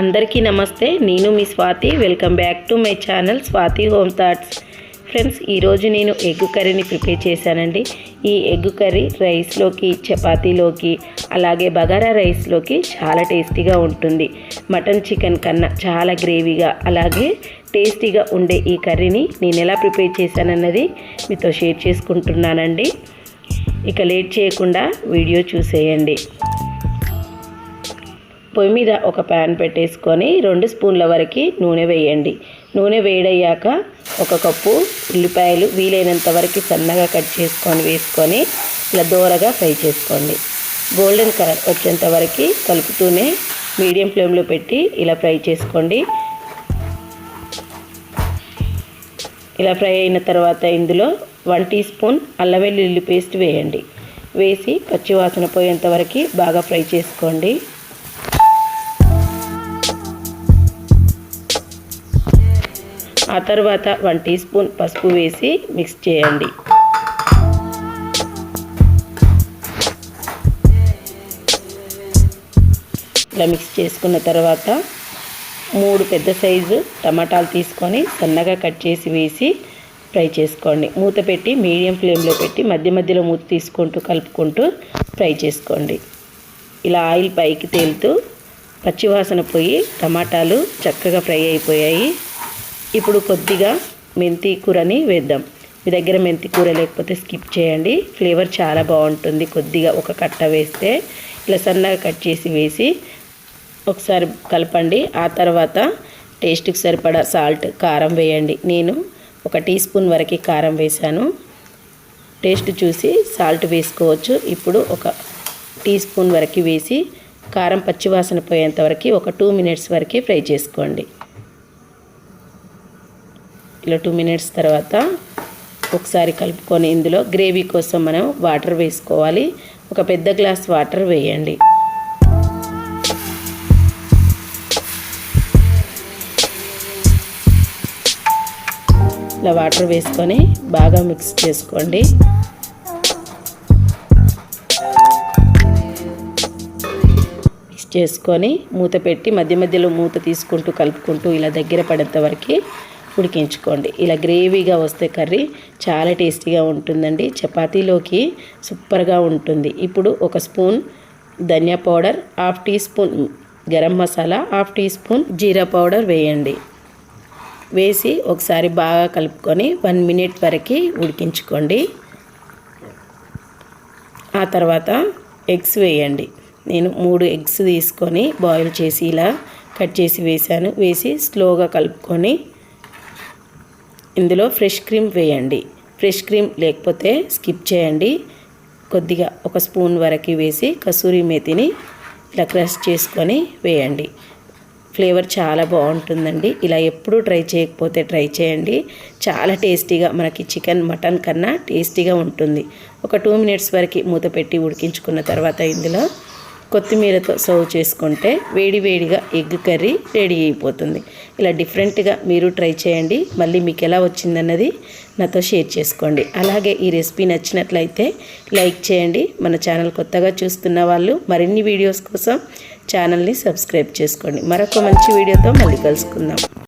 అందరికీ నమస్తే. నేను మీ Swathi. Welcome back to my channel Swathi home thoughts. Friends ఈరోజు నేను ఎగ్ కర్రీని ప్రిపేర్ చేశానండి. ఈ ఎగ్ కర్రీ రైస్లోకి చపాతీలోకి అలాగే బగారా రైస్లోకి చాలా టేస్టీగా ఉంటుంది. మటన్ చికెన్ కన్నా చాలా గ్రేవీగా అలాగే టేస్టీగా ఉండే ఈ కర్రీని నేను ఎలా ప్రిపేర్ చేశానన్నది మీతో షేర్ చేసుకుంటున్నానండి. ఇక లేట్ చేయకుండా వీడియో చూసేయండి. పొయ్యి మీద ఒక ప్యాన్ పెట్టేసుకొని రెండు స్పూన్ల వరకు నూనె వేయండి. నూనె వేడయ్యాక ఒక కప్పు ఉల్లిపాయలు వీలైనంత వరకు సన్నగా కట్ చేసుకొని వేసుకొని ఇలా దోరగా ఫ్రై చేసుకోండి. గోల్డెన్ కలర్ వచ్చేంత వరకు కలుపుతూనే మీడియం ఫ్లేమ్లో పెట్టి ఇలా ఫ్రై చేసుకోండి. ఇలా ఫ్రై అయిన తర్వాత ఇందులో వన్ టీ స్పూన్ అల్లం వెల్లుల్లి పేస్ట్ వేయండి. వేసి పచ్చివాసన పోయేంత వరకు బాగా ఫ్రై చేసుకోండి. ఆ తర్వాత వన్ టీ స్పూన్ పసుపు వేసి మిక్స్ చేయండి. ఇలా మిక్స్ చేసుకున్న తర్వాత మూడు పెద్ద సైజు టమాటాలు తీసుకొని సన్నగా కట్ చేసి వేసి ఫ్రై చేసుకోండి. మూత పెట్టి మీడియం ఫ్లేమ్లో పెట్టి మధ్య మధ్యలో మూత తీసుకుంటూ కలుపుకుంటూ ఫ్రై చేసుకోండి. ఇలా ఆయిల్ పైకి తేలుతూ పచ్చివాసన పోయి టమాటాలు చక్కగా ఫ్రై అయిపోయాయి. ఇప్పుడు కొద్దిగా మెంతి కూరని వేద్దాం. మీ దగ్గర మెంతి కూర లేకపోతే స్కిప్ చేయండి. ఫ్లేవర్ చాలా బాగుంటుంది. కొద్దిగా ఒక కట్ట వేస్తే ఇలా సన్నగా కట్ చేసి వేసి ఒకసారి కలపండి. ఆ తర్వాత టేస్ట్కి సరిపడా సాల్ట్ కారం వేయండి. నేను ఒక టీ స్పూన్ వరకు కారం వేశాను. టేస్ట్ చూసి సాల్ట్ వేసుకోవచ్చు. ఇప్పుడు ఒక టీ స్పూన్ వరకు వేసి కారం పచ్చివాసన పోయేంత వరకు ఒక టూ మినిట్స్ వరకు ఫ్రై చేసుకోండి. ఇలా టూ మినిట్స్ తర్వాత ఒకసారి కలుపుకొని ఇందులో గ్రేవీ కోసం మనం వాటర్ వేసుకోవాలి. ఒక పెద్ద గ్లాస్ వాటర్ వేయండి. ఇలా వాటర్ వేసుకొని బాగా మిక్స్ చేసుకోండి. మిక్స్ చేసుకొని మూత పెట్టి మధ్య మధ్యలో మూత తీసుకుంటూ కలుపుకుంటూ ఇలా దగ్గర పడేంత వరకు ఉడికించుకోండి ఇలా గ్రేవీగా వస్తే కర్రీ చాలా టేస్టీగా ఉంటుందండి. చపాతీలోకి సూపర్గా ఉంటుంది. ఇప్పుడు ఒక స్పూన్ ధనియా powder half teaspoon garam masala half teaspoon జీరా పౌడర్ వేయండి. వేసి ఒకసారి బాగా కలుపుకొని వన్ మినిట్ వరకు ఉడికించుకోండి. ఆ తర్వాత ఎగ్స్ వేయండి. నేను మూడు ఎగ్స్ తీసుకొని బాయిల్ చేసి ఇలా కట్ చేసి వేసాను వేసి స్లోగా కలుపుకొని ఇందులో ఫ్రెష్ క్రీమ్ వేయండి. ఫ్రెష్ క్రీమ్ లేకపోతే స్కిప్ చేయండి. కొద్దిగా ఒక స్పూన్ వరకు వేసి కసూరి మేతిని ఇలా క్రష్ చేసుకొని వేయండి. ఫ్లేవర్ చాలా బాగుంటుందండి. ఇలా ఎప్పుడూ ట్రై చేయకపోతే ట్రై చేయండి. చాలా టేస్టీగా మనకి చికెన్ మటన్ కన్నా టేస్టీగా ఉంటుంది. ఒక టూ మినిట్స్ వరకు మూత పెట్టి ఉడికించుకున్న తర్వాత ఇందులో కొత్తిమీరతో సర్వ్ చేసుకుంటే వేడి వేడిగా ఎగ్ కర్రీ రెడీ అయిపోతుంది. ఇలా డిఫరెంట్గా మీరు ట్రై చేయండి. మళ్ళీ మీకు ఎలా వచ్చిందన్నది నాతో షేర్ చేసుకోండి. అలాగే ఈ రెసిపీ నచ్చినట్లయితే లైక్ చేయండి. మన ఛానల్ కొత్తగా చూస్తున్న వాళ్ళు మరిన్ని వీడియోస్ కోసం ఛానల్ని సబ్స్క్రైబ్ చేసుకోండి. మరొక మంచి వీడియోతో మళ్ళీ కలుసుకుందాం.